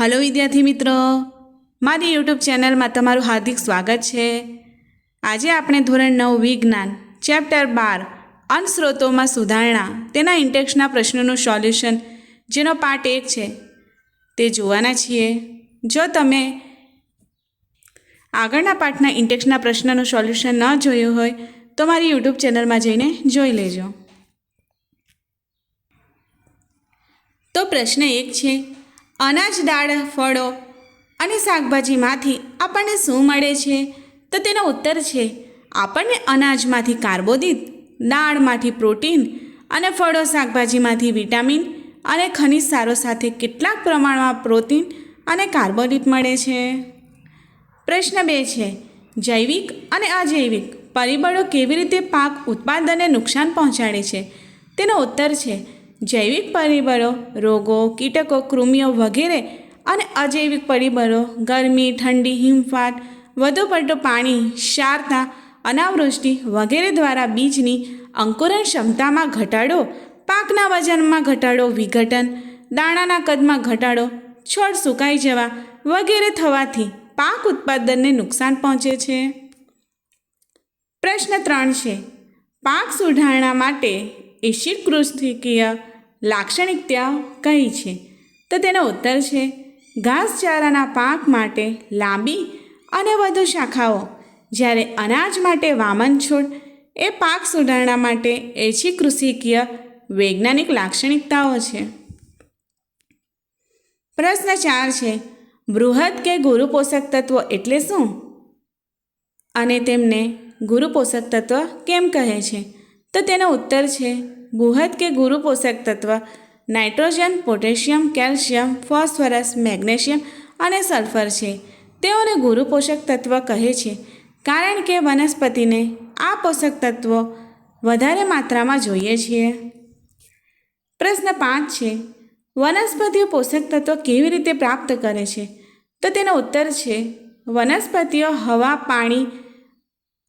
Hello વિદ્યાર્થી મિત્રો. મારી યુટ્યુબ ચેનલમાં તમારું હાર્દિક સ્વાગત છે. આજે આપણે ધોરણ નવ વિજ્ઞાન, ચેપ્ટર બાર અનસ્રોતોમાં સુધારણા, તેના ઇન્ટેક્સના પ્રશ્નોનું સોલ્યુશન, જેનો પાર્ટ એક છે. તે જોવાના છીએ. જો તમે આગળના પાઠના ઇન્ટેક્સના પ્રશ્નનું સોલ્યુશન ન જોયું હોય, તો મારી યુટ્યુબ ચેનલમાં જઈને જોઈ લેજો. તો પ્રશ્ન એક છે અનાજ, દાળ, ફળો અને શાકભાજીમાંથી આપણને શું મળે છે? તો તેનો ઉત્તર છે, આપણને અનાજમાંથી કાર્બોદિત, દાળમાંથી પ્રોટીન અને ફળો શાકભાજીમાંથી વિટામિન અને ખનિજ સારો સાથે કેટલાક પ્રમાણમાં પ્રોટીન અને કાર્બોદિત મળે છે. પ્રશ્ન બે છે, જૈવિક અને અજૈવિક પરિબળો કેવી રીતે પાક ઉત્પાદનને નુકસાન પહોંચાડે છે? તેનો ઉત્તર છે જૈવિક પરિબળો, રોગો, કીટકો, કૃમિઓ વગેરે અને અજૈવિક પરિબળો, ગરમી, ઠંડી, હિમપાત, વધુ પડતું પાણી, ક્ષારતા, અનાવૃષ્ટિ વગેરે દ્વારા બીજની અંકુરણ ક્ષમતામાં ઘટાડો, પાકના વજનમાં ઘટાડો, વિઘટન, દાણાના કદમાં ઘટાડો, છોડ સુકાઈ જવા વગેરે થવાથી પાક ઉત્પાદનને નુકસાન પહોંચે છે. પ્રશ્ન ત્રણ છે, પાક સુધારણા માટે એસિડ કૃષિકીય લાક્ષણિકતા કઈ છે? તો તેનો ઉત્તર છે, ઘાસચારાના પાક માટે લાંબી અને વધુ શાખાઓ. જ્યારે અનાજ માટે વામન છોડ, એ પાક સુધારણા માટે એછી કૃષિકીય વૈજ્ઞાનિક લાક્ષણિકતાઓ છે. પ્રશ્ન ચાર છે, બૃહદ કે ગુરુ પોષક તત્વ એટલે શું? અને તેમને ગુરુ પોષક તત્વ કેમ કહે છે? તો તેનો ઉત્તર છે ગુહદ કે ગુરુ પોષક તત્વ, nitrogen, potassium, calcium, phosphorus, magnesium અને સલ્ફર છે. તેઓને ગુરુ પોષક તત્વ કહે છે કારણ કે વનસ્પતિને આ પોષક તત્વો વધારે માત્રામાં જોઈએ છીએ. પ્રશ્ન પાંચ છે વનસ્પતિઓ પોષક તત્વો કેવી રીતે પ્રાપ્ત કરે છે? તો તેનો ઉત્તર છે વનસ્પતિઓ હવા, પાણી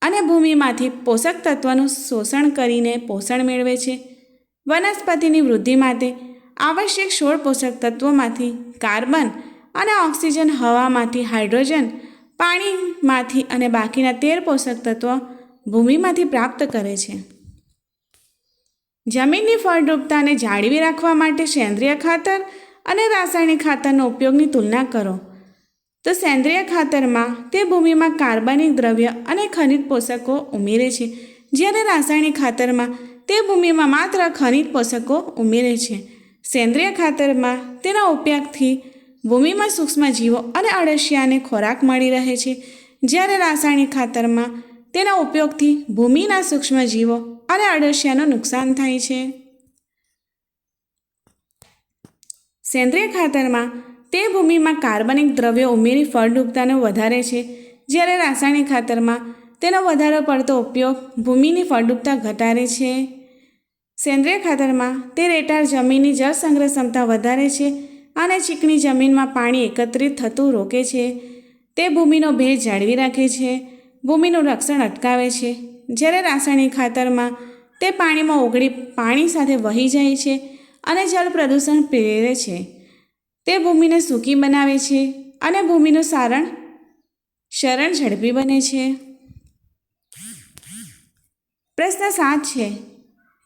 અને ભૂમિમાંથી પોષક તત્વનું શોષણ કરીને પોષણ મેળવે છે. વનસ્પતિની વૃદ્ધિ માટે આવશ્યક સોળ પોષક તત્વોમાંથી કાર્બન અને ઓક્સિજન હવામાંથી હાઇડ્રોજન, પાણીમાંથી અને બાકીના તેર પોષક તત્વો ભૂમિમાંથી પ્રાપ્ત કરે છે. જમીનની ફળદ્રુપતાને જાળવી રાખવા માટે સેન્દ્રિય ખાતર અને રાસાયણિક ખાતરનો ઉપયોગની તુલના કરો. તો સેન્દ્રિય ખાતરમાં તે ભૂમિમાં કાર્બનિક દ્રવ્ય અને ખનિજ પોષકો ઉમેરે છે. જ્યારે રાસાયણિક ખાતરમાં તે ભૂમિમાં માત્ર ખનિજ પોષકો ઉમેરે છે. સેન્દ્રિય ખાતરમાં તેના ઉપયોગથી ભૂમિમાં સૂક્ષ્મ જીવો અને અળસિયાને ખોરાક મળી રહે છે. જ્યારે રાસાયણિક ખાતરમાં તેના ઉપયોગથી ભૂમિના સૂક્ષ્મ જીવો અને અળસિયાનું નુકસાન થાય છે. સેન્દ્રિય ખાતરમાં તે ભૂમિમાં કાર્બનિક દ્રવ્યો ઉમેરી ફળદ્રુપતાને વધારે છે. જ્યારે રાસાયણિક ખાતરમાં તેનો વધારે પડતો ઉપયોગ ભૂમિની ફળદ્રુપતા ઘટાડે છે. સેન્દ્રિય ખાતરમાં તે રેટાળ જમીનની જળ સંગ્રહ ક્ષમતા વધારે છે અને ચીકણી જમીનમાં પાણી એકત્રિત થતું રોકે છે. તે ભૂમિનો ભેજ જાળવી રાખે છે. ભૂમિનું રક્ષણ અટકાવે છે. જ્યારે રાસાયણિક ખાતરમાં તે પાણીમાં ઓગળી પાણી સાથે વહી જાય છે અને જળ પ્રદૂષણ પ્રેરે છે. તે ભૂમિને સૂકી બનાવે છે અને ભૂમિનું સારણ શરણ ઝડપી બને છે. પ્રશ્ન સાત છે.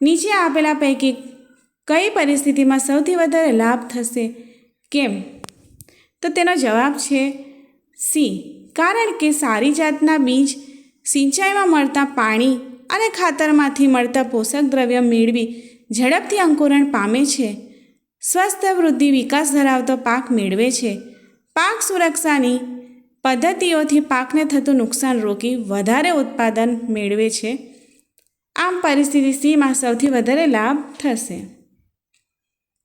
નીચે આપેલા પૈકી કઈ પરિસ્થિતિમાં સૌથી વધારે લાભ થશે? કેમ? તો તેનો જવાબ છે સી. કારણ કે સારી જાતના બીજ સિંચાઈમાં મળતા પાણી અને ખાતરમાંથી મળતા પોષક દ્રવ્ય મેળવી ઝડપથી અંકુરણ પામે છે. સ્વસ્થ વૃદ્ધિ વિકાસ ધરાવતો પાક મેળવે છે. પાક સુરક્ષાની પદ્ધતિઓથી પાકને થતું નુકસાન રોકી વધારે ઉત્પાદન મેળવે છે. આમ પરિસ્થિતિ સીમાં સૌથી વધારે લાભ થશે.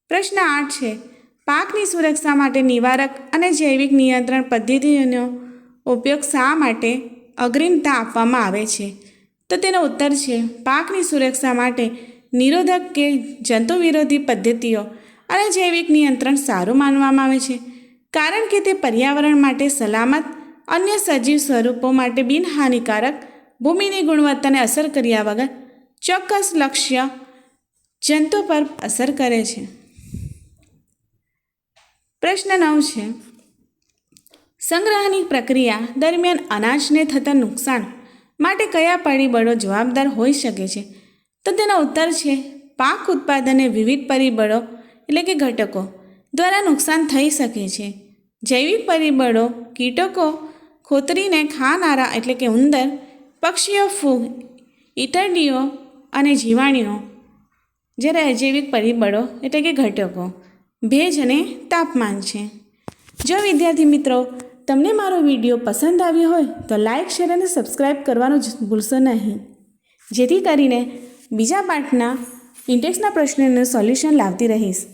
પ્રશ્ન આઠ છે. પાકની સુરક્ષા માટે નિવારક અને જૈવિક નિયંત્રણ પદ્ધતિઓનો ઉપયોગ શા માટે અગ્રિમતા આપવામાં આવે છે? તો તેનો ઉત્તર છે. પાકની સુરક્ષા માટે નિરોધક કે જંતુ વિરોધી પદ્ધતિઓ અને જૈવિક નિયંત્રણ સારું માનવામાં આવે છે. કારણ કે તે પર્યાવરણ માટે સલામત, અન્ય સજીવ સ્વરૂપો માટે બિનહાનિકારક, ભૂમિની ગુણવત્તાને અસર કર્યા વગર ચોક્કસ લક્ષ્ય જંતુ પર અસર કરે છે. પ્રશ્ન નવ છે, સંગ્રહની પ્રક્રિયા દરમિયાન અનાજને થતા નુકસાન માટે કયા પરિબળો જવાબદાર હોઈ શકે છે? તો તેનો ઉત્તર છે, પાક ઉત્પાદને વિવિધ પરિબળો એટલે કે ઘટકો દ્વારા નુકસાન થઈ શકે છે. જૈવિક પરિબળો, કીટકો, ખોતરીને ખાનારા એટલે કે ઉંદર, પક્ષીઓ, ફૂગ, ઈતરડીઓ અને જીવાણીઓ જ્યારે અજૈવિક પરિબળો એટલે કે ઘટકો, ભેજ અને તાપમાન છે. જો વિદ્યાર્થી મિત્રો તમને મારો વીડિયો પસંદ આવ્યો હોય તો લાઇક શેર અને સબસ્ક્રાઈબ કરવાનું ભૂલશો નહીં. જેથી કરીને બીજા પાઠના ઇન્ટેક્સના પ્રશ્નોનું સોલ્યુશન લાવતી રહીશ.